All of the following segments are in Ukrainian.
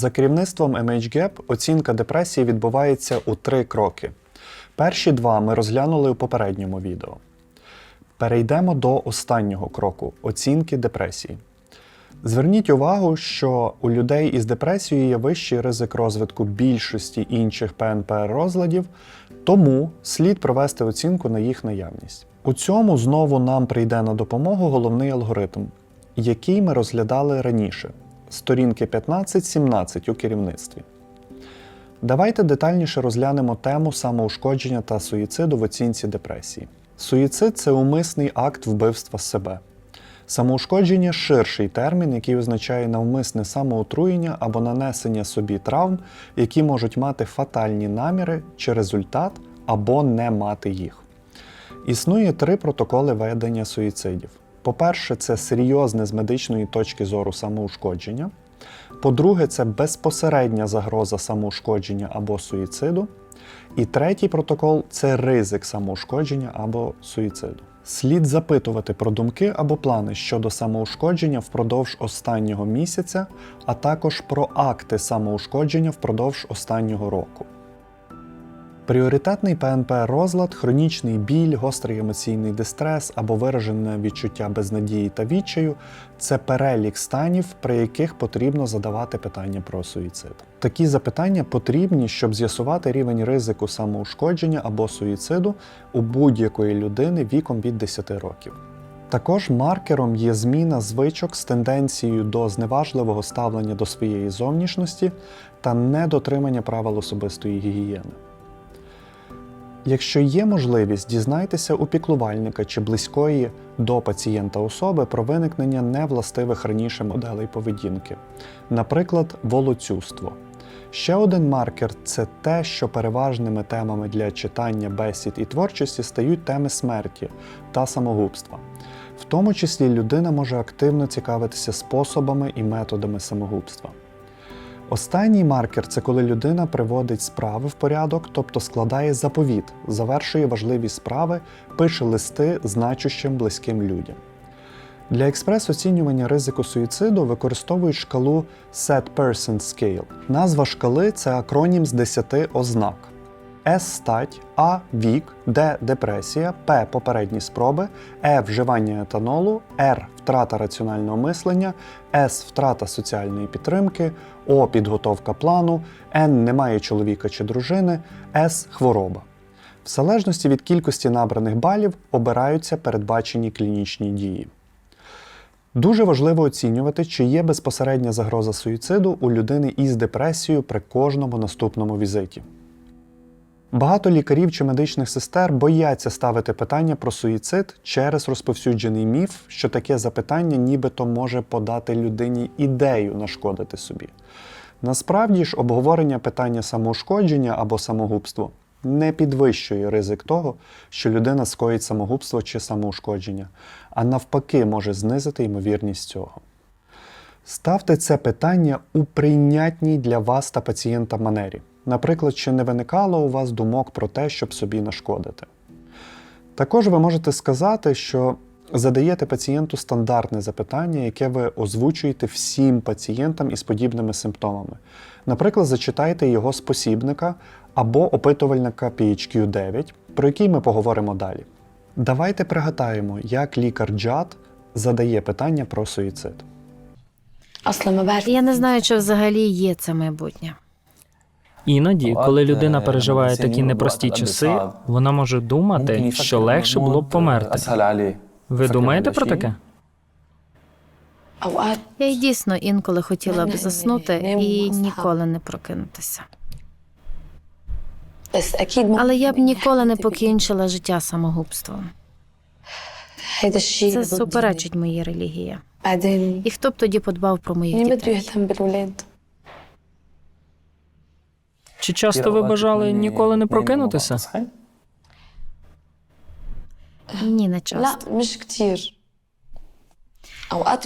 За керівництвом MHGAP оцінка депресії відбувається у три кроки. Перші два ми розглянули у попередньому відео. Перейдемо до останнього кроку оцінки депресії. Зверніть увагу, що у людей із депресією є вищий ризик розвитку більшості інших ПНП розладів, тому слід провести оцінку на їх наявність. У цьому знову нам прийде на допомогу головний алгоритм, який ми розглядали раніше сторінки 15-17 у керівництві. Давайте детальніше розглянемо тему самоушкодження та суїциду в оцінці депресії. Суїцид це умисний акт вбивства себе. Самоушкодження ширший термін, який означає навмисне самоотруєння або нанесення собі травм, які можуть мати фатальні наміри чи результат або не мати їх. Існує три протоколи ведення суїцидів. По-перше, це серйозне з медичної точки зору самоушкодження. По-друге, це безпосередня загроза самоушкодження або суїциду. І третій протокол це ризик самоушкодження або суїциду. Слід запитувати про думки або плани щодо самоушкодження впродовж останнього місяця, а також про акти самоушкодження впродовж останнього року. Пріоритетний ПНП розлад, хронічний біль, гострий емоційний дистрес або виражене відчуття безнадії та відчаю це перелік станів, при яких потрібно задавати питання про суїцид. Такі запитання потрібні, щоб з'ясувати рівень ризику самоушкодження або суїциду у будь-якої людини віком від 10 років. Також маркером є зміна звичок з тенденцією до зневажливого ставлення до своєї зовнішності та недотримання правил особистої гігієни. Якщо є можливість, дізнайтеся у піклувальника чи близької до пацієнта особи про виникнення невластивих раніше моделей поведінки, наприклад, волоцюство. Ще один маркер це те, що переважними темами для читання, бесід і творчості стають теми смерті та самогубства. В тому числі людина може активно цікавитися способами і методами самогубства. Останній маркер це коли людина приводить справи в порядок, тобто складає заповіт, завершує важливі справи, пише листи значущим близьким людям. Для експрес-оцінювання ризику суїциду використовують шкалу Set Person Scale. Назва шкали це акронім з 10 ознак. С стать, А вік, Д депресія, П попередні спроби, Е вживання етанолу, Р втрата раціонального мислення, С втрата соціальної підтримки, О підготовка плану, Н немає чоловіка чи дружини, С хвороба. В залежності від кількості набраних балів обираються передбачені клінічні дії. Дуже важливо оцінювати, чи є безпосередня загроза суїциду у людини із депресією при кожному наступному візиті. Багато лікарів чи медичних сестер бояться ставити питання про суїцид через розповсюджений міф, що таке запитання нібито може подати людині ідею нашкодити собі. Насправді ж, обговорення питання самоушкодження або самогубство не підвищує ризик того, що людина скоїть самогубство чи самоушкодження, а навпаки може знизити ймовірність цього. Ставте це питання у прийнятній для вас та пацієнта манері. Наприклад, чи не виникало у вас думок про те, щоб собі нашкодити. Також ви можете сказати, що задаєте пацієнту стандартне запитання, яке ви озвучуєте всім пацієнтам із подібними симптомами. Наприклад, зачитайте його спосібника або опитувальника PHQ9, про який ми поговоримо далі. Давайте пригадаємо, як лікар Джад задає питання про суїцид. Я не знаю, чи взагалі є це майбутнє. Іноді, коли людина переживає такі непрості часи, вона може думати, що легше було б померти. Ви думаєте про таке? Я й дійсно інколи хотіла б заснути і ніколи не прокинутися. Але я б ніколи не покінчила життя самогубством. Це суперечить моїй релігії. І хто б тоді подбав про моїх дітей? Чи часто ви бажали ніколи не прокинутися? Ні, не часто.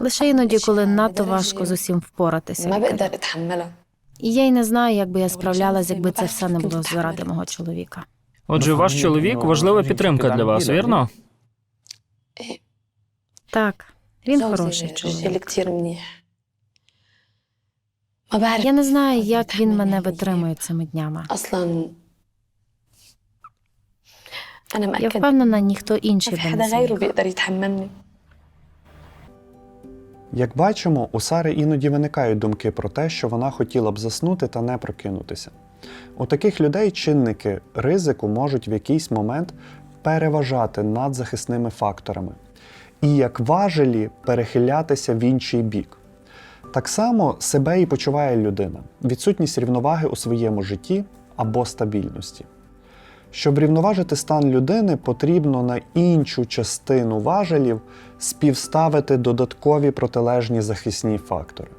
Лише іноді, коли надто важко з усім впоратися. І я й не знаю, як би я справлялась, якби це все не було заради мого чоловіка. Отже, ваш чоловік важлива підтримка для вас, вірно? Так, він хороший чоловік. Я не знаю, як він мене витримує цими днями. Я впевнена, ніхто інший би не зміг. Як бачимо, у Сари іноді виникають думки про те, що вона хотіла б заснути та не прокинутися. У таких людей чинники ризику можуть в якийсь момент переважати над захисними факторами і як важелі перехилятися в інший бік. Так само себе і почуває людина, відсутність рівноваги у своєму житті або стабільності. Щоб рівноважити стан людини, потрібно на іншу частину важелів співставити додаткові протилежні захисні фактори.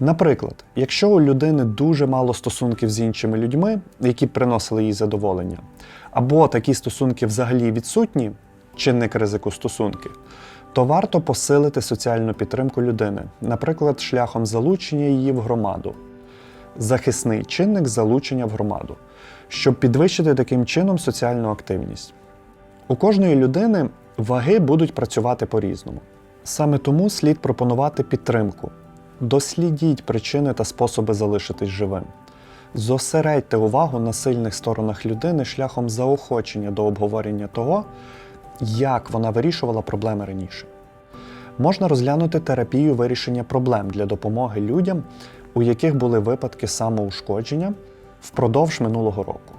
Наприклад, якщо у людини дуже мало стосунків з іншими людьми, які б приносили їй задоволення, або такі стосунки взагалі відсутні, чинник ризику стосунки, то варто посилити соціальну підтримку людини, наприклад, шляхом залучення її в громаду. Захисний чинник залучення в громаду, щоб підвищити таким чином соціальну активність. У кожної людини ваги будуть працювати по-різному. Саме тому слід пропонувати підтримку. Дослідіть причини та способи залишитись живим. Зосередьте увагу на сильних сторонах людини шляхом заохочення до обговорення того, як вона вирішувала проблеми раніше. Можна розглянути терапію вирішення проблем для допомоги людям, у яких були випадки самоушкодження впродовж минулого року.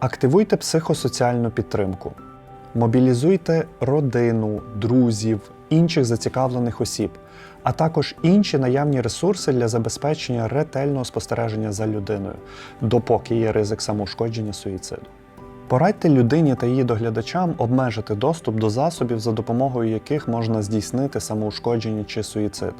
Активуйте психосоціальну підтримку. Мобілізуйте родину, друзів, інших зацікавлених осіб, а також інші наявні ресурси для забезпечення ретельного спостереження за людиною, допоки є ризик самоушкодження суїциду. Порадьте людині та її доглядачам обмежити доступ до засобів, за допомогою яких можна здійснити самоушкодження чи суїцид.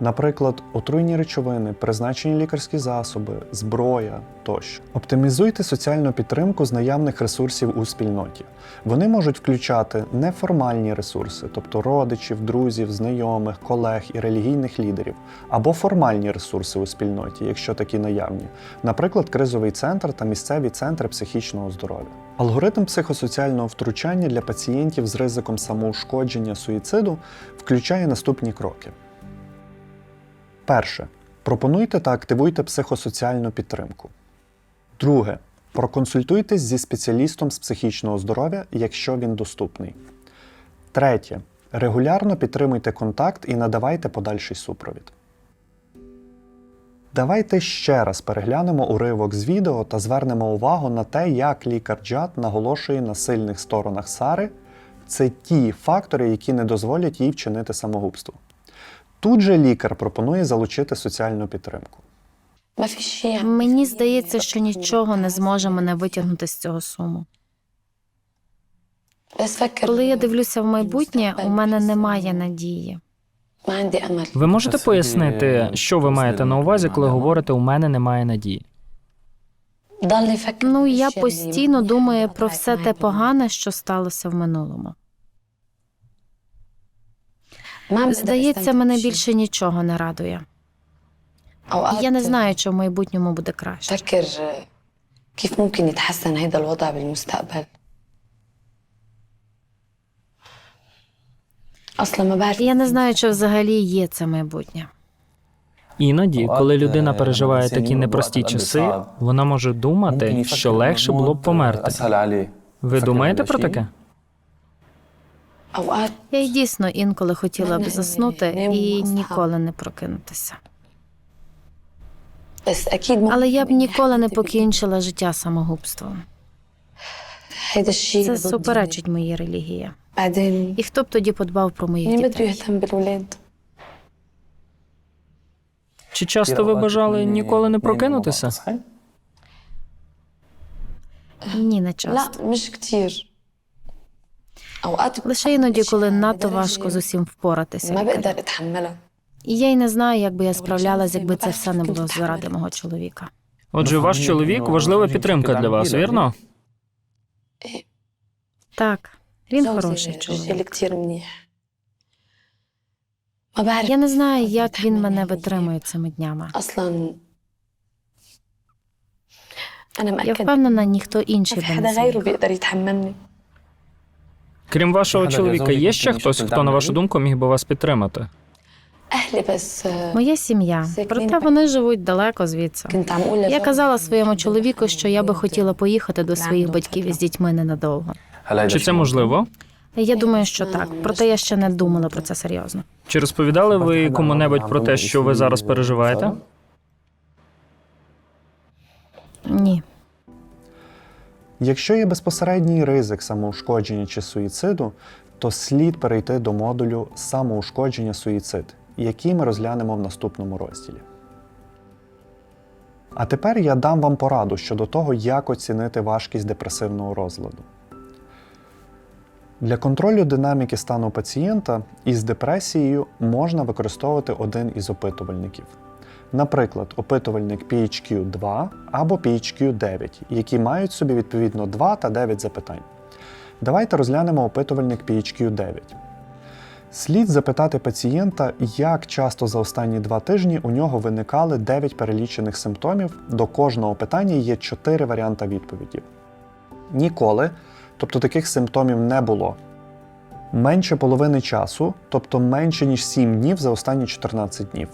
Наприклад, отруйні речовини, призначені лікарські засоби, зброя тощо. Оптимізуйте соціальну підтримку з наявних ресурсів у спільноті. Вони можуть включати неформальні ресурси, тобто родичів, друзів, знайомих, колег і релігійних лідерів, або формальні ресурси у спільноті, якщо такі наявні, наприклад, кризовий центр та місцеві центри психічного здоров'я. Алгоритм психосоціального втручання для пацієнтів з ризиком самоушкодження суїциду включає наступні кроки. Перше. Пропонуйте та активуйте психосоціальну підтримку. Друге. Проконсультуйтесь зі спеціалістом з психічного здоров'я, якщо він доступний. Третє. Регулярно підтримуйте контакт і надавайте подальший супровід. Давайте ще раз переглянемо уривок з відео та звернемо увагу на те, як лікар Джад наголошує на сильних сторонах Сари. Це ті фактори, які не дозволять їй вчинити самогубство. Тут же лікар пропонує залучити соціальну підтримку. Мені здається, що нічого не зможе мене витягнути з цього суму. Коли я дивлюся в майбутнє, у мене немає надії. Ви можете пояснити, що ви маєте на увазі, коли говорите у мене немає надії? Ну я постійно думаю про все те погане, що сталося в минулому. ما عم بقدر Здається, أستمتع мене بشيء. більше нічого не радує. أوقات Я не знаю, чи в майбутньому буде краще. بفكر كيف ممكن يتحسن هيدا الوضع بالمستقبل أصلا ما بعرف Я не знаю, чи взагалі є це майбутнє. Іноді, коли людина переживає такі непрості часи, вона може думати, що легше було б померти. Ви думаєте про таке? Я й дійсно інколи хотіла б заснути і ніколи не прокинутися. Але я б ніколи не покінчила життя самогубством. Це суперечить моїй релігії. І хто б тоді подбав про моїх дітей? Чи часто ви бажали ніколи не прокинутися? Ні, не часто. Лише іноді, коли надто важко з усім впоратися. І я й не знаю, як би я справлялась, якби це все не було заради мого чоловіка. Отже, ваш чоловік важлива підтримка для вас, вірно? Так, він хороший чоловік. Я не знаю, як він мене витримує цими днями. Я впевнена, ніхто інший би не зміг. Крім вашого чоловіка, є ще хтось, хто на вашу думку міг би вас підтримати? Моя сім'я, проте вони живуть далеко звідси. Я казала своєму чоловіку, що я би хотіла поїхати до своїх батьків із дітьми ненадовго. Чи це можливо? Я думаю, що так, проте я ще не думала про це серйозно. Чи розповідали ви кому-небудь про те, що ви зараз переживаєте? Ні. Якщо є безпосередній ризик самоушкодження чи суїциду, то слід перейти до модулю самоушкодження суїцид, який ми розглянемо в наступному розділі. А тепер я дам вам пораду щодо того, як оцінити важкість депресивного розладу. Для контролю динаміки стану пацієнта із депресією можна використовувати один із опитувальників. Наприклад, опитувальник PHQ-2 або PHQ-9, які мають собі відповідно 2 та 9 запитань. Давайте розглянемо опитувальник PHQ-9. Слід запитати пацієнта, як часто за останні два тижні у нього виникали 9 перелічених симптомів. До кожного питання є 4 варіанти відповіді. Ніколи, тобто таких симптомів не було. Менше половини часу, тобто менше ніж 7 днів за останні 14 днів.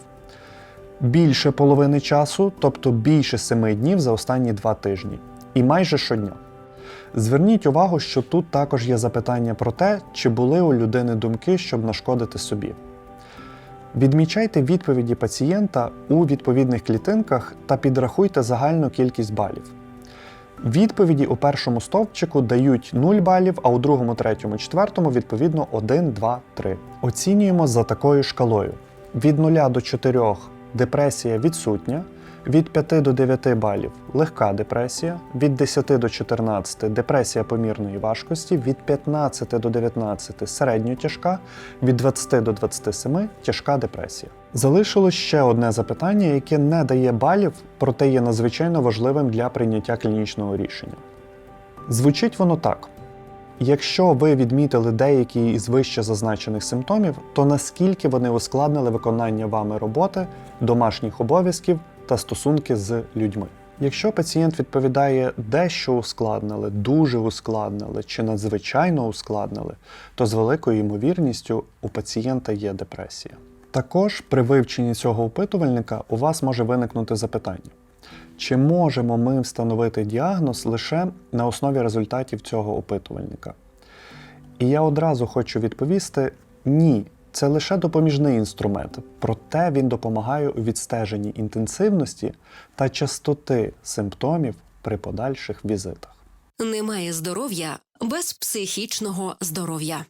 Більше половини часу, тобто більше 7 днів за останні 2 тижні. І майже щодня. Зверніть увагу, що тут також є запитання про те, чи були у людини думки, щоб нашкодити собі. Відмічайте відповіді пацієнта у відповідних клітинках та підрахуйте загальну кількість балів. Відповіді у першому стовпчику дають 0 балів, а у другому, третьому, четвертому відповідно 1, 2, 3. Оцінюємо за такою шкалою: від 0 до 4 депресія відсутня, від 5 до 9 балів легка депресія, від 10 до 14 депресія помірної важкості, від 15 до 19 середньотяжка, від 20 до 27 тяжка депресія. Залишилось ще одне запитання, яке не дає балів, проте є надзвичайно важливим для прийняття клінічного рішення. Звучить воно так. Якщо ви відмітили деякі із вище зазначених симптомів, то наскільки вони ускладнили виконання вами роботи, домашніх обов'язків та стосунки з людьми? Якщо пацієнт відповідає дещо ускладнили, дуже ускладнили чи надзвичайно ускладнили, то з великою ймовірністю у пацієнта є депресія. Також при вивченні цього опитувальника у вас може виникнути запитання. Чи можемо ми встановити діагноз лише на основі результатів цього опитувальника? І я одразу хочу відповісти: ні, це лише допоміжний інструмент, проте він допомагає у відстеженні інтенсивності та частоти симптомів при подальших візитах. Немає здоров'я без психічного здоров'я.